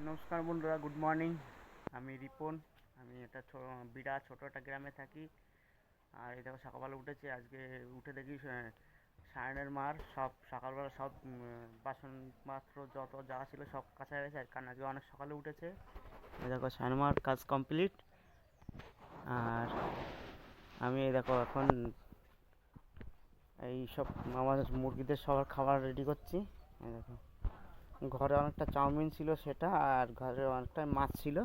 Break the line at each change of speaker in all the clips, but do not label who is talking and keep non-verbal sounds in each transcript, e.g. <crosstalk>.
নমস্কার বন্ধুরা good morning আমি রিপন আমি একটা বিরাট ছোট একটা গ্রামে থাকি। আর এই দেখো সকালবেলা উঠেছি আজকে উঠে দেখি সায়নের মার সব সকালবেলা সব উম, বাসন পাত্র যত যা ছিল সব কাছা গেছে আর কারণ আজকে অনেক সকালে উঠেছে। এই দেখো সায়ন মার কাজ কমপ্লিট আর আমি এই দেখো এখন এই সব আমার মুরগিদের সবার খাবার রেডি করছি। এই দেখো। ঘরে অনেকটা চাউমিন ছিল সেটা, আর ঘরে অনেকটা মাছ ছিল।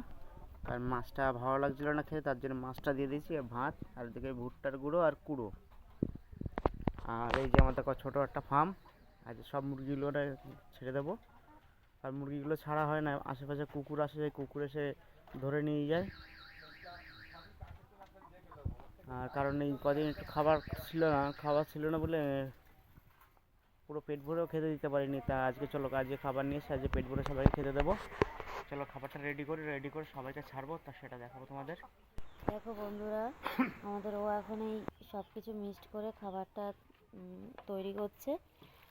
আর মাছটা ভালো লাগছিল না খেতে, তার জন্য মাছটা দিয়ে দিয়েছি ভাত, আর এদিকে ভুট্টার গুঁড়ো আর কুড়ো। আর এই যে আমাদের ছোটো একটা ফার্ম আজ সব মুরগিগুলো ছেড়ে দেবো। আর মুরগিগুলো ছাড়া হয় না, আশেপাশে কুকুর আসে, সেই কুকুর এসে ধরে নিয়ে যায়। আর কারণ এই কদিন একটু খাবার ছিল না, খাবার ছিল না বলে পুরো পেট ভরেও খেতে দিতে পারিনি। তা আজকে চলো, আজকে খাবার নিয়ে এসে আজকে পেট ভরে সবাইকে খেতে দেবো। চলো খাবারটা রেডি করে রেডি করে সবাইকে ছাড়বো, তা সেটা দেখাবো তোমাদের।
দেখো বন্ধুরা, আমাদের ও এখন এই সব কিছু মিক্সড করে খাবারটা তৈরি করছে।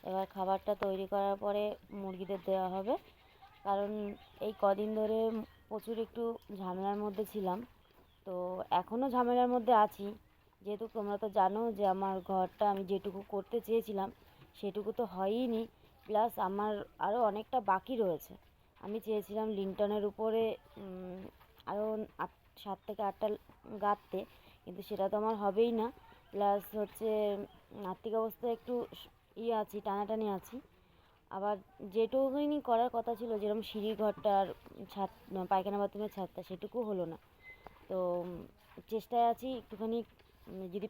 এবার খাবারটা তৈরি করার পরে মুরগিদের দেওয়া হবে। কারণ এই কদিন ধরে প্রচুর একটু ঝামেলার মধ্যে ছিলাম। তো এখনও ঝামেলার মধ্যে আছি। যেহেতু তোমরা তো জানো যে আমার ঘরটা আমি যেটুকু করতে চেয়েছিলাম সেটুকু তো হয়ইনি। প্লাস আমার আরও অনেকটা বাকি রয়েছে। আমি চেয়েছিলাম লিন্টনের উপরে আরও আট, সাত থেকে আটটা গাঁথতে কিন্তু সেটা তো আমার হবেই না। প্লাস হচ্ছে আর্থিক অবস্থায় একটু ইয়ে আছি, টানাটানি আছি। আবার যেটুকুনি করার কথা ছিল, যেরকম সিঁড়ির ঘরটার ছাদ, পায়খানা বাথরুমের ছাদটা, সেটুকু হলো না। তো চেষ্টায় আছি একটুখানি যদি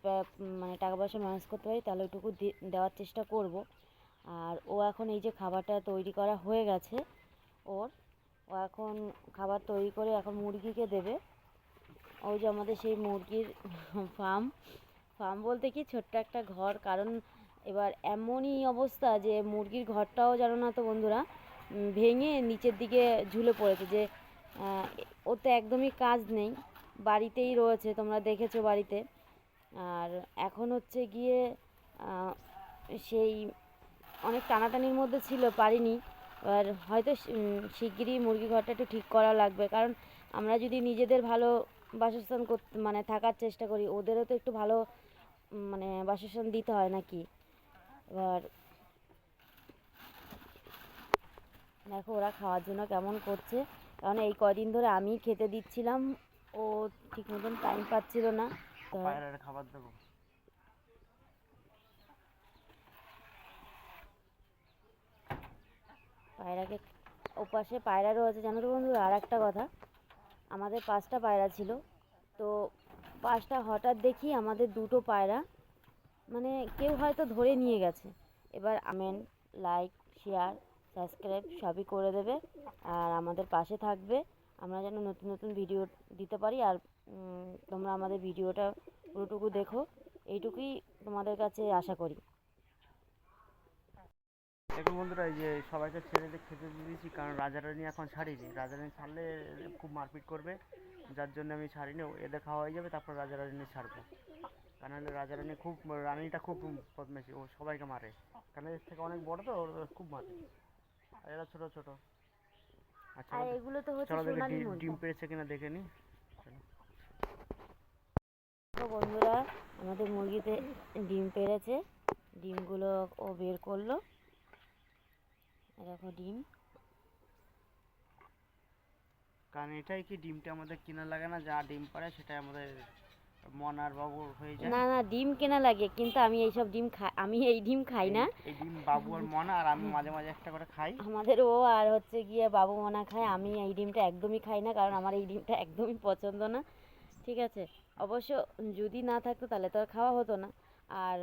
মানে টাকা পয়সা ম্যানেজ করতে পারি তাহলে ওইটুকু দেওয়ার চেষ্টা করব। আর ও এখন এই যে খাবারটা তৈরি করা হয়ে গেছে ওর ও এখন খাবার তৈরি করে এখন মুরগিকে দেবে। ওই যে আমাদের সেই মুরগির <laughs> ফার্ম ফার্ম বলতে কি ছোট্ট একটা ঘর কারণ এবার এমনই অবস্থা যে মুরগির ঘরটাও জানো না তো বন্ধুরা ভেঙে নিচের দিকে ঝুলে পড়েছে যে আহ, ওর তো একদমই কাজ নেই। বাড়িতেই রয়েছে তোমরা দেখেছ বাড়িতে। আর এখন হচ্ছে গিয়ে সেই অনেক টানাটানির মধ্যে ছিল, পারিনি। এবার হয়তো শিগগিরই মুরগি ঘরটা একটু ঠিক করা লাগবে। কারণ আমরা যদি নিজেদের ভালো বাসস্থান করতে মানে থাকার চেষ্টা করি, ওদেরও তো একটু ভালো মানে বাসস্থান দিতে হয় নাকি? এবার দেখো ওরা খাওয়ার জন্য কেমন করছে। কারণ এই কদিন ধরে আমি খেতে দিচ্ছিলাম, ও ঠিক মতন টাইম পাচ্ছিল না।
পায়রার খাবার দেবো।
পায়রাকে ওপাশে পায়রা রয়েছে জানো তো বন্ধুরা? আর একটা কথা আমাদের পাঁচটা পায়রা ছিল। তো পাঁচটা হঠাৎ দেখি আমাদের দুটো পায়রা মানে কেউ হয়তো ধরে নিয়ে গেছে। এবার আমেন লাইক শেয়ার সাবস্ক্রাইব সবই করে দেবে। আর আমাদের পাশে থাকবে। আমরা যেন নতুন নতুন ভিডিও দিতে পারি আর তোমরা আমাদের ভিডিওটা পুরোটুকু দেখো। এইটুকুই তোমাদের কাছে আশা করি।
দেখুন বন্ধুরা এই যে সবাইকে ছেড়ে খেতে দিয়েছি কারণ রাজারানি এখন ছাড়িনি। রাজারানি ছাড়লে খুব মারপিট করবে। যার জন্য আমি ছাড়িনি এদের খাওয়া হয়ে যাবে তারপর রাজারানি ছাড়বো। কারণ হলে রাজারানি খুব রানীটা খুব বদমেশি ও সবাইকে মারে। কারণ এর থেকে অনেক বড় তো ওর খুব মারে। আর এরা ছোটো ছোটো। আচ্ছা
আর এগুলো তো হচ্ছে
ডিম পেয়েছে কিনা দেখে নি।
তো বন্ধুরা আমাদের মুরগিতে ডিম পেড়েছে ডিমগুলো ও বের করল। দেখো ডিম।
কারণ এটাই কি ডিমটা আমাদের কিনা লাগে না যা ডিম পারে সেটাই আমাদের মনার বাবুর হয়ে যায়।
না না ডিম কেনা লাগে কিন্তু আমি এইসব ডিম খাই আমি এই ডিম খাই না।
এই ডিম বাবু আর মনা আর আমি মাঝে মাঝে একটা করে খাই।
আমাদের ও আর হচ্ছে গিয়ে বাবু মোনা খায় আমি এই ডিমটা একদমই খাই না কারণ আমার এই ডিমটা একদমই পছন্দ না। ঠিক আছে? অবশ্য যদি না থাকতো তাহলে তো আর খাওয়া হতো না। আর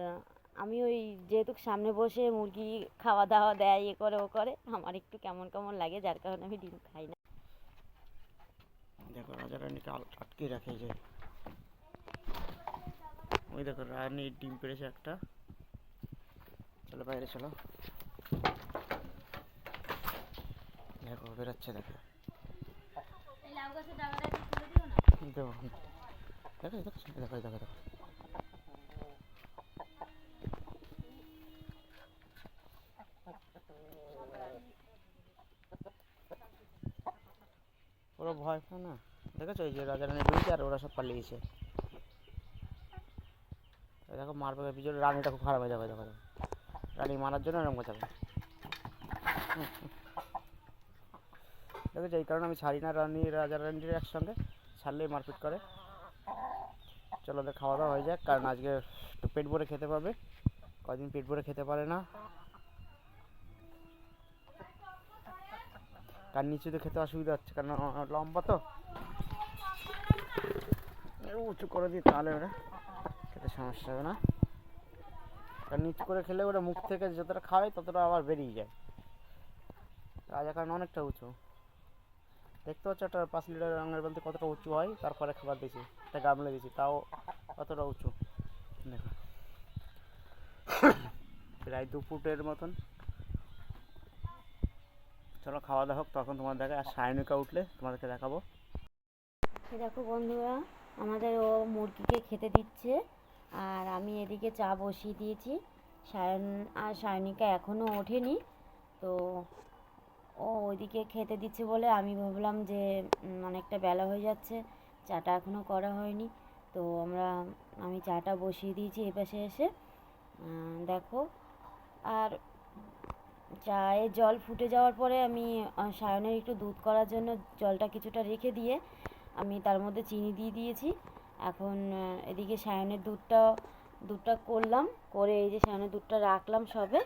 আমি ওই যেহেতু সামনে বসে মুরগি খাওয়া দাওয়া দেয় এ করে ও করে আমার একটু কেমন কেমন লাগে যার কারণে আমি ডিম খাই না।
দেখো রাজা রানীকে আটকে রাখে যে। ওই দেখো রানী ডিম পেড়েছে একটা। চলো বাইরে চলো। দেখো বেরোচ্ছে দেখো। দেখো দেখো দেখো দেখো দেখো দেখো ওরা ভয় পায় না। দেখেছ এই যে রাজা রানী ঢুকছে আর ওরা সব পালিয়েছে এই দেখো মারবে পিছনে রানীটা খুব খারাপ হয়ে। যাবে দেখো। রানী মারার জন্য এরকম হবে দেখেছ এই কারণে আমি ছাড়ি না রানী রাজা রানীর একসঙ্গে। ছাড়লেই মারপিট করে। চলো ওদের খাওয়া দাওয়া হয়ে যাক, কারণ আজকে একটু পেট ভরে খেতে পাবে কদিন পেট ভরে খেতে পারে না। কার তো খেতে অসুবিধা হচ্ছে, কারণ লম্বা তো। উঁচু করে দিই তাহলে ওরা, খেতে সমস্যা হবে না। কারণ নিচু করে খেলে ওরা মুখ থেকে যতটা খাওয়ায় ততটা আবার বেরিয়ে যায়। রাজা কারণ অনেকটা উঁচু। দেখতে পাচ্ছ একটা পাঁচ লিটার রঙের বলতে কতটা উঁচু হয়, তারপরে খাবার দিয়েছি, একটা গামলা দিয়েছি, তাও কতটা উঁচু। দেখো। প্রায় দু ফুটের মতন। চলো খাওয়া দাওয়া হোক, তখন তোমার দেখা, আর সায়নিকা উঠলে তোমাদেরকে দেখাবো।
দেখো বন্ধুরা, আমাদের ও মুরগিকে খেতে দিচ্ছে, আর আমি এদিকে চা বসিয়ে দিয়েছি। সায়ন আর সায়নিকা এখনও ওঠেনি, তো ও ওইদিকে খেতে দিচ্ছে বলে আমি ভাবলাম যে অনেকটা বেলা হয়ে যাচ্ছে, চাটা এখনও করা হয়নি। তো আমরা, আমি চাটা বসিয়ে দিয়েছি এ পাশে এসে। দেখো, আর চায়ে জল ফুটে যাওয়ার পরে আমি সায়নের একটু দুধ করার জন্য জলটা কিছুটা রেখে দিয়ে আমি তার মধ্যে চিনি দিয়ে দিয়েছি। এখন এদিকে সায়নের দুধটা দুধটা করলাম, করে এই যে সায়নের দুধটা রাখলাম সবে।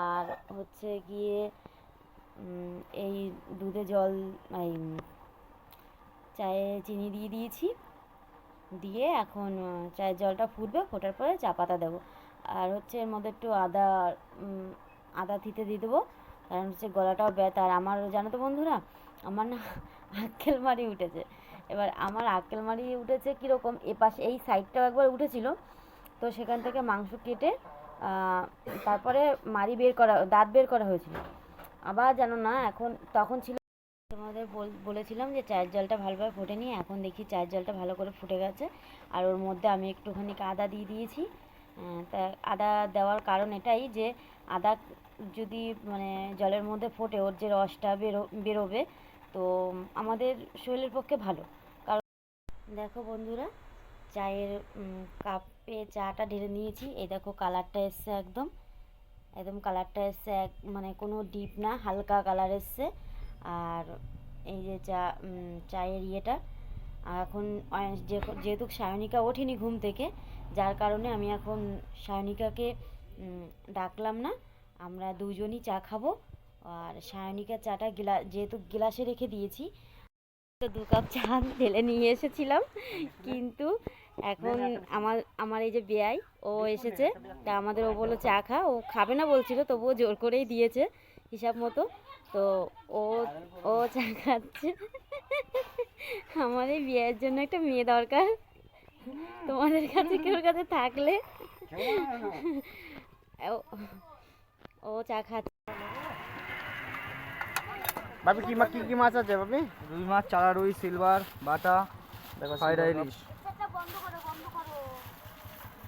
আর হচ্ছে গিয়ে এই দুধে জল, এই চায়ে চিনি দিয়ে দিয়েছি। দিয়ে এখন চায়ের জলটা ফুটবে, ফোটার পরে চা পাতা দেবো। আর হচ্ছে এর মধ্যে একটু আদা আদা থিতে দিয়ে দেবো। কারণ হচ্ছে গলাটাও ব্যথা। আর আমার, জানো তো বন্ধুরা, আমার না <laughs> আক্কেল মারি উঠেছে। এবার আমার আক্কেল মারি উঠেছে কীরকম? এ পাশে এই সাইডটাও একবার উঠেছিল। তো সেখান থেকে মাংস কেটে তারপরে মারি বের করা, দাঁত বের করা হয়েছিল। আবার জানো না, এখন তখন ছিল তোমাদের বল- বলেছিলাম যে চায়ের জলটা ভালোভাবে ফোটেনি এখন দেখি চায়ের জলটা ভালো করে ফুটে গেছে। আর ওর মধ্যে আমি একটুখানি আদা দিয়ে দিয়েছি। তা আদা দেওয়ার কারণ এটাই যে, আদা যদি মানে জলের মধ্যে ফোটে, ওর যে রসটা বেরো, বেরোবে, তো আমাদের শরীরের পক্ষে ভালো। কারণ দেখো বন্ধুরা, চায়ের কাপে চাটা ঢেলে নিয়েছি। এই দেখো কালারটা এসছে একদম। একদম কালারটা এসছে এক মানে কোনো ডিপ না, হালকা কালার এসছে। আর এই যে চা চায়ের ইয়েটা, আর এখন যেহেতু সায়নিকা ওঠেনি ঘুম থেকে, যার কারণে আমি এখন সায়নিকাকে ডাকলাম না। আমরা দুজনই চা খাব। আর সায়নিকার চাটা গিলা, যেহেতু গ্লাসে রেখে দিয়েছি দু কাপ চা ঢেলে নিয়ে এসেছিলাম। কিন্তু এখন আমার আমার এই যে বেয়াই ও এসেছে। তা আমাদের ও বলল চা খা। ও খাবে না বলছিল তবুও জোর করেই দিয়েছে হিসাব মতো। তো ও ও চা খাচ্ছে। আমার এই বিয়ের জন্য একটা মেয়ে দরকার। তোমাদের কাছে কেউর কাছে থাকলে। ও- ও চা খাচ্ছে।
বাবি কি মা কি কি মাছ আছে বাবি
রুই মাছ চারা রুই সিলভার বাটা
দেখো
ফ্রাইড ইলিশ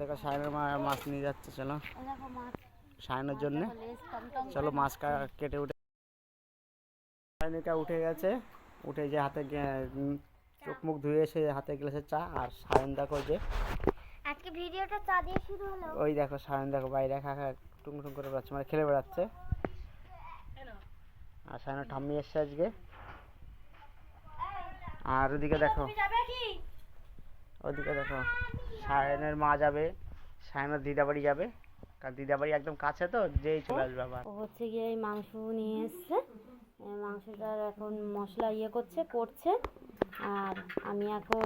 দেখো সায়নের মা মাছ নিয়ে যাচ্ছে চলো। সায়নের জন্যে। চলো মাছ কেটে উঠে সায়নিকা উঠে গেছে। উঠে যে হাতে গে- চোখ মুখ ধুয়ে এসে হাতে গ্লাসে চা আর সায়ন দেখো যে
আজকে ভিডিওটা চা দিয়ে শুরু হলো।
ওই দেখো সায়ন দেখো বাইরে খা খা টুং টুং করে বেড়াচ্ছে মানে খেলে বেড়াচ্ছে। আর সায়নের ঠাম্মি এসছে আজকে। আর ওদিকে দেখো। ওদিকে দেখো। সায়নের মা যাবে, সায়নের দিদা বাড়ি যাবে। কারণ দিদা বাড়ি একদম কাছে তো, যেই চলে আসবে আবার।
ও হচ্ছে গিয়ে এই মাংস নিয়ে এসছে। মাংসটার এখন মশলা ইয়ে করছে করছে। আর আমি এখন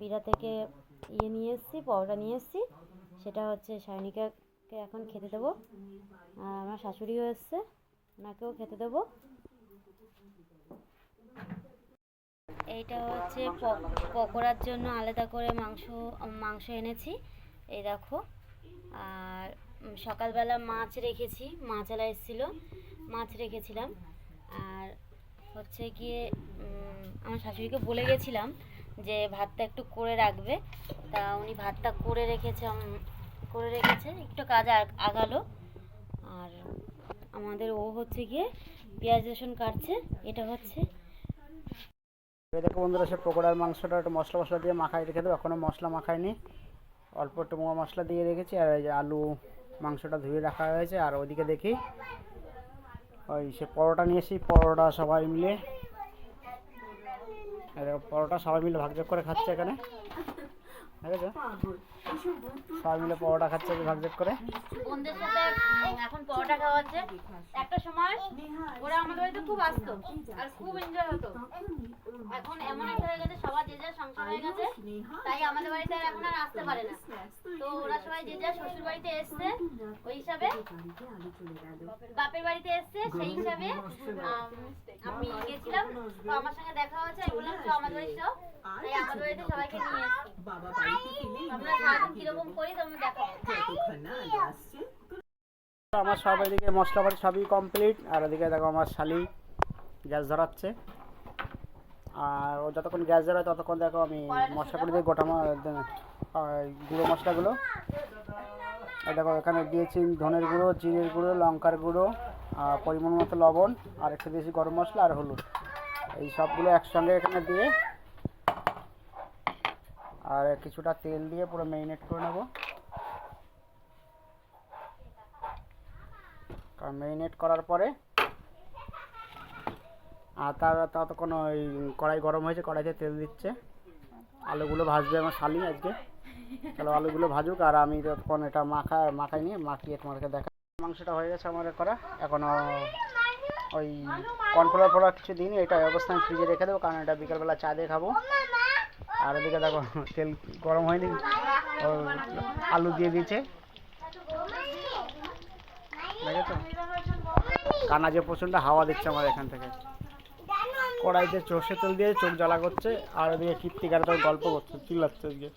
বিড়া থেকে ইয়ে নিয়ে এসেছি, পরোটা নিয়ে এসেছি। সেটা হচ্ছে সায়নিকাকে এখন খেতে দেবো। আর আমার শাশুড়িও এসছে, ওনাকেও খেতে দেবো। এইটা হচ্ছে পকোড়ার জন্য আলাদা করে মাংস মাংস এনেছি। এই দেখো। আর সকালবেলা মাছ রেখেছি মাছালা এসেছিল, মাছ রেখেছিলাম। আর হচ্ছে গিয়ে আমার শাশুড়িকে বলে গেছিলাম যে ভাতটা একটু করে রাখবে। তা উনি ভাতটা করে রেখেছে করে রেখেছে, একটু কাজ আগালো। আর আমাদের ও হচ্ছে গিয়ে পেঁয়াজ রসুন কাটছে, এটা হচ্ছে
দেখো বন্ধুরা সে পকোড়ার মাংসটা একটু মশলা মশলা দিয়ে মাখাই রেখে দেবো। এখনও মশলা মাখাইনি। অল্প একটু মোয়া মশলা দিয়ে রেখেছি আর এই যে আলু মাংসটা ধুয়ে রাখা হয়েছে। আর ওদিকে দেখি ওই সে পরোটা নিয়ে এসি পরোটা সবাই মিলে। পরোটা সবাই মিলে ভাগযোগ করে খাচ্ছে এখানে। <laughs> দেখেছ সবাই মিলে পরোটা খাচ্ছে করে।
বোনদের সাথে এখন পরোটা একটা সময় ওরা আমাদের বাড়িতে খুব আসতো আর খুব এনজয় হতো। এখন এমন একটা হয়ে গেছে, সবার যে যার সংসার হয়ে গেছে, তাই আমাদের বাড়িতে আর এখন আর আসতে পারে না। তো ওরা সবাই যে যার শ্বশুর বাড়িতে এসছে, ওই হিসাবে বাপের বাড়িতে এসছে, সেই হিসাবে, আমি গেছিলাম, তো আমার সঙ্গে দেখা হয়েছে বললাম তো আমাদের বাড়িতে সবাইকে নিয়ে কীরকম করি তোমরা দেখাবো
আমার সব এদিকে মশলাপাতি সবই কমপ্লিট আর ওদিকে দেখো আমার শালি গ্যাস ধরাচ্ছে। আর ও যতক্ষণ গ্যাস ধরায় ততক্ষণ দেখো আমি মশলা করে দিয়ে গোটা গুঁড়ো মশলাগুলো। আর দেখো এখানে দিয়েছি ধনের গুঁড়ো জিরের গুঁড়ো লঙ্কার গুঁড়ো আর পরিমাণ মতো লবণ আর একটু দিয়েছি গরম মশলা আর হলুদ। এই সবগুলো একসঙ্গে এখানে দিয়ে আর কিছুটা তেল দিয়ে পুরো মেরিনেট করে নেব। কারণ মেরিনেট করার পরে, আর তার ততক্ষণ ওই কড়াই গরম হয়েছে, কড়াইতে তেল দিচ্ছে। আলুগুলো ভাজবে আমার শালি আজকে। তাহলে আলুগুলো ভাজুক, আর আমি ততক্ষণ এটা মাখা, মাখাই নিয়ে মাখিয়ে তোমাদেরকে দেখা মাংসটা হয়ে গেছে আমার করা। এখনও ওই কর্নফ্লাওয়ার ফ্লাওয়ার কিছু দিইনি, এটা এই অবস্থায় ফ্রিজে রেখে দেবো, কারণ এটা বিকালবেলা চা দিয়ে খাব। আর ওদিকে দেখো, তেল গরম হয়নি। আলু দিয়ে দিয়েছে। কানা যে প্রচণ্ড হাওয়া দিচ্ছে আমার এখান থেকে। কড়াইতে চষে তেল দিয়ে চোখ জ্বালা করছে, আর ওদিকে কীর্তিকার তো গল্প করছে, চিল্লাচ্ছে আজকে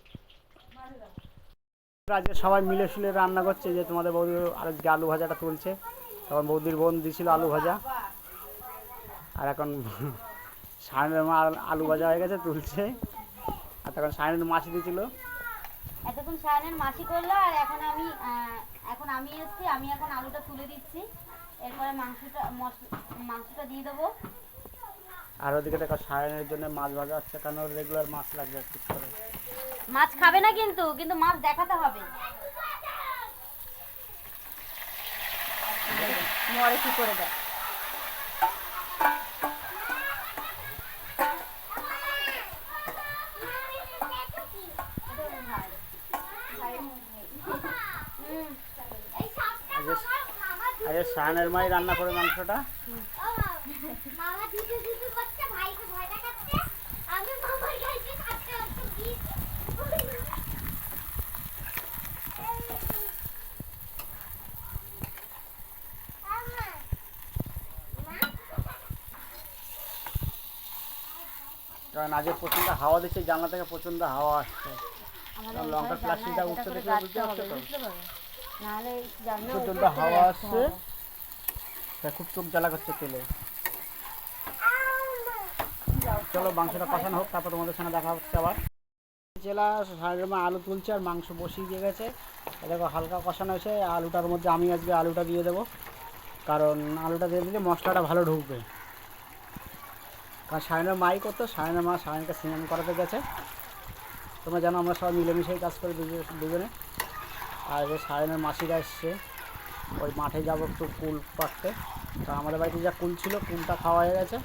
আজকে সবাই মিলে শুলে রান্না করছে, যে তোমাদের বৌদি আর আজকে আলু ভাজাটা তুলছে। তখন বৌদির বোন দিছিল আলু ভাজা। আর এখন মা আলু ভাজা হয়ে গেছে, তুলছে। আর তখন সায়নের মাছ দিয়েছিল।
এতক্ষণ সায়নের মাছি করল আর এখন আমি এখন আমি এসেছি আমি এখন আলুটা তুলে দিচ্ছি। এরপরে মাংসটা মাংসটা দিয়ে দেবো।
আর ওদিকে দেখো সায়নের জন্য মাছ ভাজা হচ্ছে কারণ ওর রেগুলার মাছ লাগবে ঠিক করে।
মাছ খাবে না কিন্তু কিন্তু মাছ দেখাতে হবে। মরে কি করে দেয়?
সায়নের মাই রান্না করে মাংসটা। কারণ আজকে প্রচণ্ড হাওয়া দিচ্ছে জানলা থেকে প্রচণ্ড হাওয়া আসছে। লঙ্কার প্লাস্টিকটা উঠতে বুঝতে পারছ প্রচণ্ড
থেকে
হাওয়া আসছে। খুব চোখ জ্বালা করছে তেলে। চলো মাংসটা কষানো হোক, তারপর তোমাদের সঙ্গে দেখা হচ্ছে আবার। জেলা সারের মা আলু তুলছে আর মাংস বসিয়ে দিয়ে গেছে। দেখো হালকা কষানো হয়েছে, আলুটার মধ্যে আমি আজকে আলুটা দিয়ে দেবো। কারণ আলুটা দিয়ে দিলে মশলাটা ভালো ঢুকবে। কারণ সায়নের মাই করতো, সায়নের মা সায়নকে স্নান করাতে গেছে। তোমরা জানো আমরা সবাই মিলেমিশেই কাজ করি দুজনে আর সায়নের মাসিরা এসছে। ওই মাঠে যাব একটু কুল পাকতে। তা আমাদের বাড়িতে যা কুল ছিল, কুলটা খাওয়া হয়ে গেছে।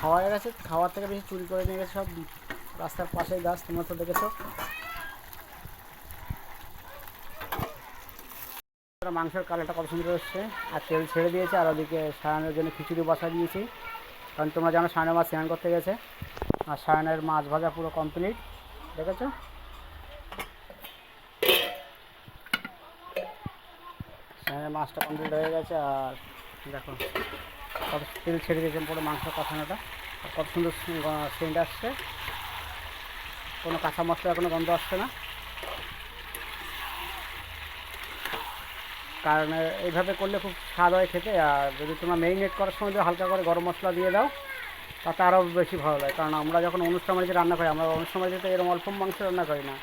খাওয়া হয়ে গেছে, খাওয়ার থেকে বেশি চুরি করে নিয়ে গেছে সব রাস্তার পাশে গাছ, তোমরা তো দেখেছ। মাংসের কালারটা কত সুন্দর এসছে। আর তেল ছেড়ে দিয়েছে, আর ওদিকে সায়নের জন্য খিচুড়ি বসা দিয়েছি। কারণ তোমরা জানো সায়নের মাছ স্নান করতে গেছে, আর সায়নের মাছ ভাজা পুরো কমপ্লিট দেখেছ সায়নের মাছটা কমপ্লিট হয়ে গেছে আর দেখো, কত তেল ছেড়ে দিয়েছেন পুরো মাংস কষানোটা আর কত সুন্দর সেন্ট আসছে। কোনো কাঁচা মশলা কোনো গন্ধ আসছে না। কারণ এইভাবে করলে খুব স্বাদ হয় খেতে। আর যদি তোমরা মেরিনেট করার সময় যদি হালকা করে গরম মশলা দিয়ে দাও, তাতে আরও বেশি ভালো লাগে। কারণ আমরা যখন অনুষ্ঠান বাড়িতে রান্না করি, আমরা অনুষ্ঠান বাড়িতে এরকম অল্প মাংস রান্না করি না।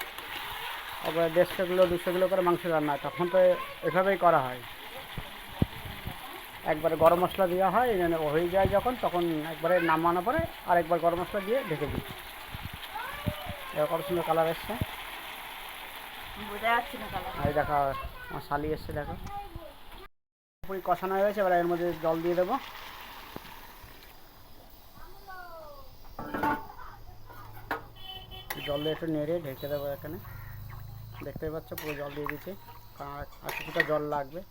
আবার দেড়শো কিলো, দুশো কিলো করে মাংস রান্না হয়, তখন তো এভাবেই করা হয়। একবারে গরম মশলা দেওয়া হয় এই হয়ে যায় যখন তখন একবারে নামানোর পরে আরেকবার গরম মশলা দিয়ে ঢেকে দিই। কত সুন্দর কালার এসছে। আর এই দেখো আমার শালি এসছে দেখো। পুরি কষানো হয়ে গেছে এবার এর মধ্যে জল দিয়ে দেবো। জল দিয়ে একটু নেড়ে ঢেকে দেবো এখানে। দেখতেই পাচ্ছ পুরো জল দিয়ে দিচ্ছি কারণ আর- আর কিছুটা জল লাগবে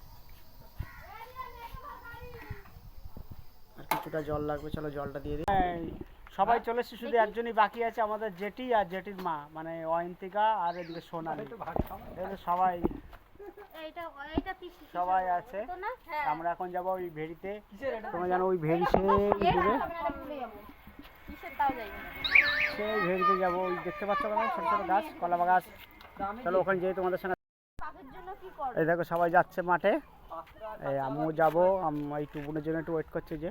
আর কিছুটা জল লাগবে চলো জলটা দিয়ে দিই। সবাই চলে এসেছে শুধু একজনই বাকি আছে আমাদের জেঠি আর জেঠির মা মানে অয়ন্তিকা আর এদিকে সোনালি। সবাই সবাই আছে। আমরা এখন যাব ওই ভেড়িতে। তোমরা জানো ওই ভেড়ি সে দূরে
কিসের তাও যাই
সেই ভেড়িতে যাব ওই দেখতে পাচ্ছ কেন ছোটো ছোটো গাছ কলা গাছ চলো ওখানে যেয়ে তোমাদের সঙ্গে এই দেখো সবাই যাচ্ছে মাঠে। এই আমিও যাব আম- এই টুবুনের জন্য একটু ওয়েট করছে যে।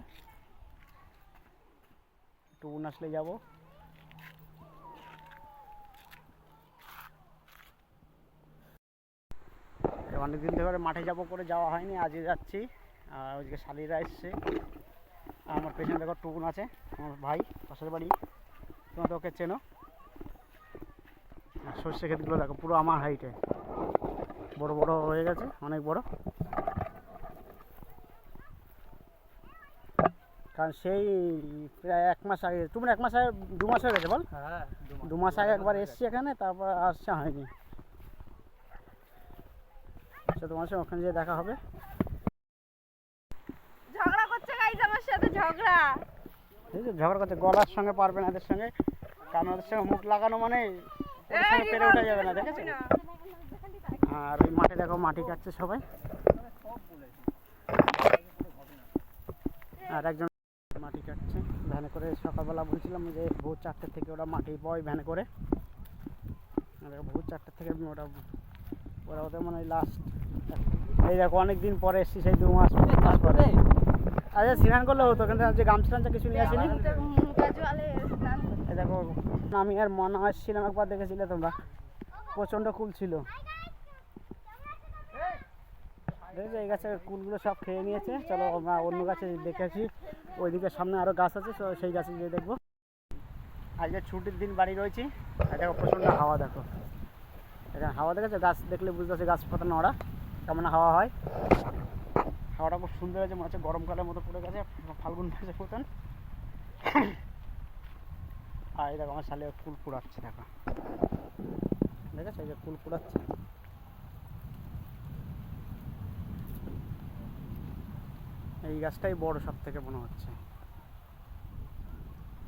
টুবুন আসলে যাব। অনেক দিন ধরে মাঠে যাব করে যাওয়া হয়নি, আজকে যাচ্ছি। আর ওইদিকে শালিরা এসছে। আমার পেছনে দেখো টুকুন আছে, আমার ভাই, পাশের বাড়ি। তোমরা তো ওকে চেনো। সর্ষে ক্ষেতগুলো দেখো, পুরো আমার হাইটে বড় বড় হয়ে গেছে, অনেক বড়। কারণ সেই প্রায় এক মাস আগে তুমি এক মাস আগে দু মাস হয়ে গেছে বল?
হ্যাঁ
দু মাস। আগে একবার এসছি এখানে তারপর আসছে হয়নি। সে তোমার সঙ্গে ওখানে যেয়ে দেখা হবে।
ঝগড়া করছে গাইজ আমার সাথে ঝগড়া।
ঠিক আছে ঝগড়া করতে গলার সঙ্গে পারবে না এদের সঙ্গে। কারণ ওদের সঙ্গে মুখ লাগানো মানে ওদের সঙ্গে পেরে ওঠা যাবে না দেখেছ? আর ওই মাঠে দেখো মাটি কাটছে সবাই। আর একজন মাটি কাটছে ভ্যানে করে সকালবেলা বলছিলাম যে ভোর চারটে থেকে ওরা মাটি বয় ভ্যানে করে। আর ভোর চারটে থেকে ওটা ওরা ওদের মানে লাস্ট এই দেখো অনেক দিন পরে এসছি সেই দু মাস মাস পরে আচ্ছা স্নান করলে হতো কিন্তু যে গামছা টামছা কিছু নিয়ে আসিনি। এই দেখো আমি আর মনে আসছিলাম একবার দেখেছিলে তোমরা? প্রচণ্ড কুল ছিল। এই গাছের কুলগুলো সব খেয়ে নিয়েছে। চলো আমরা অন্য গাছে দেখেছি ওইদিকে সামনে আরও গাছ আছে তো সেই গাছে গিয়ে দেখব। আজকে ছুটির দিন বাড়ি রয়েছি। দেখো প্রচণ্ড হাওয়া, দেখো। এখানে হাওয়া দেখেছ? গাছ দেখলে বুঝতে পারছি গাছ পাতা নড়া। কেমন হাওয়া হয়। হাওয়াটা খুব সুন্দর হয়েছে, মনে হচ্ছে গরমকালের মতো পড়ে গেছে, ফাল্গুন মাসের মতন। আর এই দেখো আমার সালে ফুল পুড়াচ্ছে দেখো। দেখেছ? এই যে ফুল পুড়াচ্ছে এই গাছটাই বড় সব থেকে মনে হচ্ছে।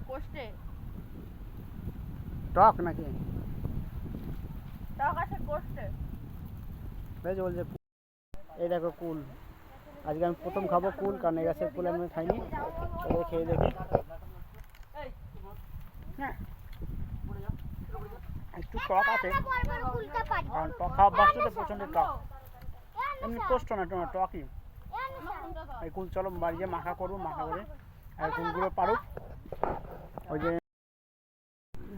পোস্টে?
টক নাকি?
টক আছে পোস্টে।
দেখেছ বলছে এই দেখো কুল। আজকে আমি প্রথম খাব কুল কারণ এই গাছের কুল আমি খাইনি। এবার খেয়ে দেখি। হ্যাঁ। একটু টক আছে। কারণ টক খাওয়া বাচ্চাদের প্রচণ্ড টক। এমনি কষ্ট না তোমার টকই। এই কুল, চলো বাড়ি গিয়ে মাখা করব, মাখা করে। আর কুলগুলো পারুক ওই যে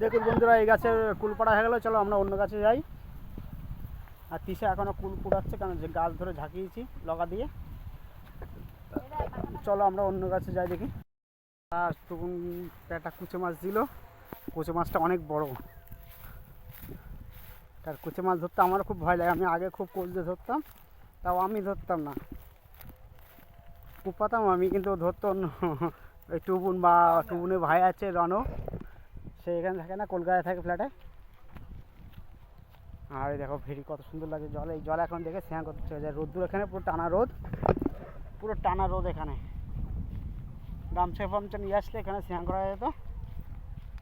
দেখুন বন্ধুরা, এই গাছের কুল পাড়া হয়ে গেলো। চলো আমরা অন্য গাছে যাই। আর তিসা এখনও কুল পুড়াচ্ছে কারণ যে গাছ ধরে ঝাঁকিয়েছি লগা দিয়ে। চলো আমরা অন্য গাছে যাই দেখি। আর তখন একটা কুচে মাছ দিল। কুচে মাছটা অনেক বড়। তার কুচে মাছ ধরতে আমারও খুব ভয় লাগে। আমি আগে খুব কোল দিয়ে ধরতাম, তাও আমি ধরতাম না। কুপাতাম আমি কিন্তু ধরতো ওই টুবুন বা টুবুনের ভাই আছে রনো, সে এখানে থাকে না, কলকাতায় থাকে ফ্ল্যাটে আর দেখো ভেরি কত সুন্দর লাগে জল, এই জল এখন দেখে স্নান করতে ইচ্ছে যায়। রোদ্দুর এখানে পুরো টানা রোদ, পুরো টানা রোদ এখানে। গামছা ফামছা নিয়ে আসলে এখানে স্নান করা যেত,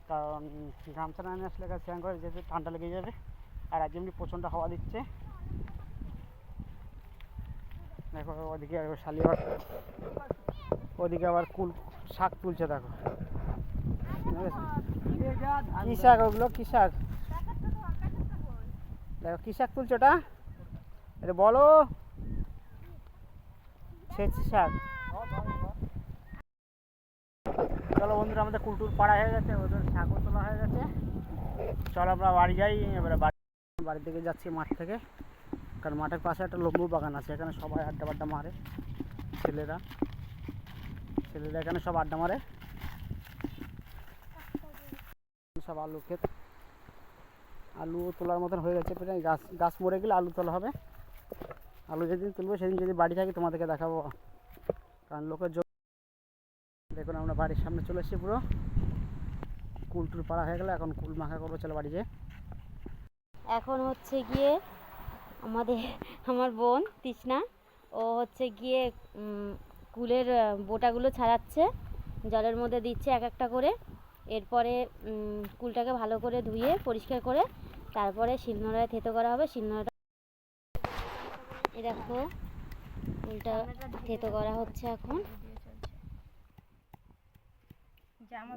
কারণ গামছা না নিয়ে আসলে এখানে স্নান করে যেতে, ঠান্ডা লেগে যাবে, আর আজ এমনি প্রচণ্ড হাওয়া দিচ্ছে। দেখো, ওদিকে শালি আবার ওদিকে আবার কুল, শাক তুলছে, দেখো। কি শাক ওগুলো? কি শাক? দেখো, কি শাক তুলছো ওটা? এটা বলো। ছেঁচি শাক। চলো বন্ধুরা, আমাদের কুলটুর পাড়া হয়ে গেছে, ওদের শাকও তোলা হয়ে গেছে। চলো আমরা বাড়ি যাই, এবারে বাড়ি বাড়ির দিকে যাচ্ছি মাঠ থেকে। কারণ মাঠের পাশে একটা লম্বু বাগান আছে, এখানে সবাই আড্ডা বাড্ডা মারে, ছেলেরা। ছেলেরা এখানে সব আড্ডা মারে। সব আলু ক্ষেত আলু তোলার মতন হয়ে গেছে গাছ গাছ মরে গেলে আলু তোলা হবে। আলু যেদিন তুলবো সেদিন যদি বাড়ি থাকি তোমাদেরকে দেখাবো। কারণ লোকের দেখুন আমরা বাড়ির সামনে চলে এসেছি পুরো। কুল টুল পাড়া হয়ে গেলে, এখন কুল মাখা করব, চলো বাড়ি যেয়ে।
এখন হচ্ছে গিয়ে আমাদের আমার বোন তৃষ্ণা ও হচ্ছে গিয়ে কুলের বোটাগুলো ছাড়াচ্ছে জলের মধ্যে দিচ্ছে এক একটা করে এরপরে কুলটাকে ভালো করে ধুয়ে পরিষ্কার করে তারপরে শিলনোড়ায় থেতো করা হবে শিলনোড়াটা এই দেখো কুলটা থেতো করা হচ্ছে এখন।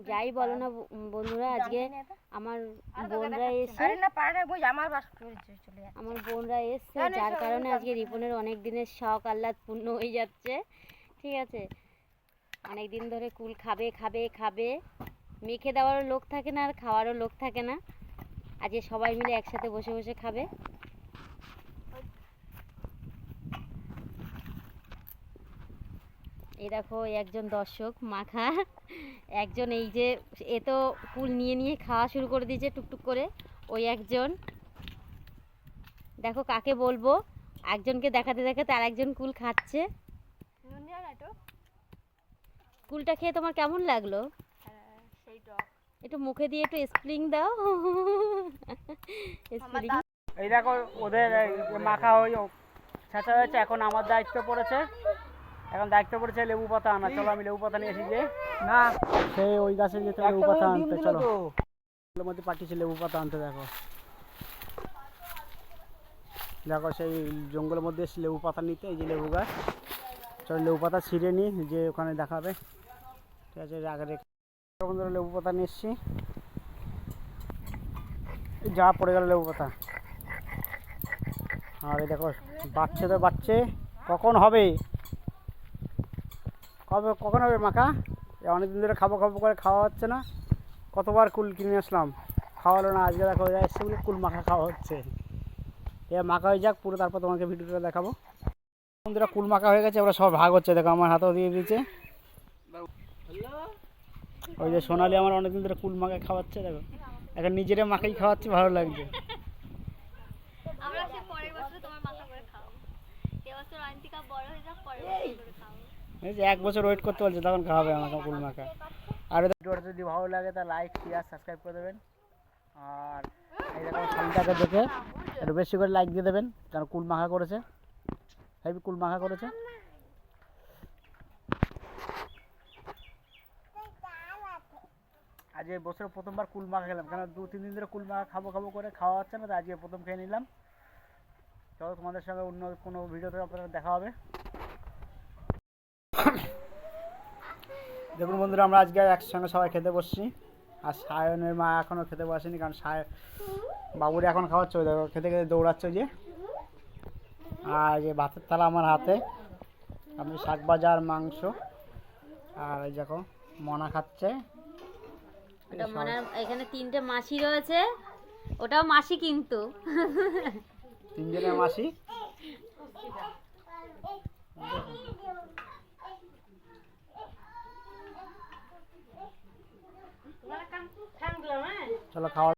যাই বলো না বন্ধুরা আজকে আমার বোনরা এসে আমার বোনরা এসছে যার কারণে আজকে রিপনের অনেক দিনের শখ আহ্লাদ পূর্ণ হয়ে যাচ্ছে। ঠিক আছে? অনেক দিন ধরে কুল খাবে খাবে খাবে। মেখে দেওয়ারও লোক থাকে না আর খাওয়ারও লোক থাকে না। আজকে সবাই মিলে একসাথে বসে বসে খাবে। এই দেখো একজন দর্শক মাখা। একজন এই যে এ তো কুল নিয়ে নিয়ে খাওয়া শুরু করে দিয়েছে টুকটুক করে। ওই একজন। দেখো কাকে বলব? একজনকে দেখাতে দেখাতে আর একজন কুল খাচ্ছে। কুলটা খেয়ে তোমার কেমন লাগল? একটু মুখে দিয়ে একটু স্প্রিং দাও। স্প্রিং
এই দেখো ওদের মাখা হয়ে ছেঁচা হয়েছে এখন আমার দায়িত্ব পড়েছে। এখন দায়িত্ব পড়েছে লেবু পাতা আনা। চলো আমি লেবু পাতা নিয়ে এসেছি যে।
না।
সেই ওই গাছে যেতে লেবু পাতা আনতে চলো। মধ্যে পাঠিয়েছে লেবু পাতা আনতে দেখো। দেখো সেই জঙ্গলের মধ্যে এসে লেবু পাতা নিতে এই যে লেবু গাছ। চলো লেবু পাতা ছিঁড়ে নিই যে ওখানে দেখাবে। ঠিক আছে আগে রেখে বন্ধুরা লেবু পাতা নিয়ে এসছি। যা পড়ে গেল লেবু পাতা। আর দেখো বাচ্চা তো বাচ্চে কখন হবে? কবে, কখন হবে মাখা? এই অনেকদিন ধরে খাব খাব করে খাওয়া হচ্ছে না। কতবার কুল কিনে আসলাম। খাওয়ালো না, আজকে দেখো এসছে বলে কুল মাখা খাওয়া হচ্ছে। এ মাখা হয়ে যাক, পুরো তারপর তোমাকে ভিডিওটা দেখাবো। বন্ধুরা, কুল মাখা হয়ে গেছে ওরা সব ভাগ হচ্ছে। দেখো, আমার হাতেও দিয়ে দিয়েছে। ওই যে সোনালি আমার অনেকদিন ধরে কুল মাখা খাওয়াচ্ছে, দেখো। এখন নিজেরা মাখাই খাওয়াচ্ছে, ভালো লাগছে
আমরা সে পরের বছর তোমার মাথা করে খাব এবছর আন্টিকা বড় হয়ে যাক পরের বছর করে খাব
এই যে এক বছর ওয়েট করতে বলছে, তখন খাওয়াবে আমাকে কুল মাখা। আর ভিডিওটা যদি ভালো লাগে তা লাইক শেয়ার সাবস্ক্রাইব করে দেবেন। আর এই দেখো শালিটাকে দেখে একটু বেশি করে লাইক দিয়ে দেবেন, কারণ কুল মাখা করেছে। হেভি কুল মাখা করেছে। আজকে বছর প্রথমবার কুল মাখা খেলাম কারণ দু, তিন দিন ধরে কুল মাখা খাব খাব করে খাওয়া হচ্ছে না, তো আজকে প্রথম খেয়ে নিলাম। চলো তোমাদের সঙ্গে অন্য কোনো ভিডিওতে আপনাদের দেখা হবে। দেখুন বন্ধুরা আমরা আজকে একসঙ্গে সবাই খেতে বসছি। আর সায়নের মা এখনও খেতে বসেনি কারণ সায় বাবুরে এখন খাওয়াচ্ছে দেখো খেতে খেতে দৌড়াচ্ছে যে। আর এই যে ভাতের থালা আমার হাতে। আমি শাক বাজার মাংস। আর এই দেখো মনা খাচ্ছে।
মনে এখানে তিনটে মাসি রয়েছে। ওটাও মাসি কিন্তু।
তিনজনের মাসি? <laughs> চলো খাওয়া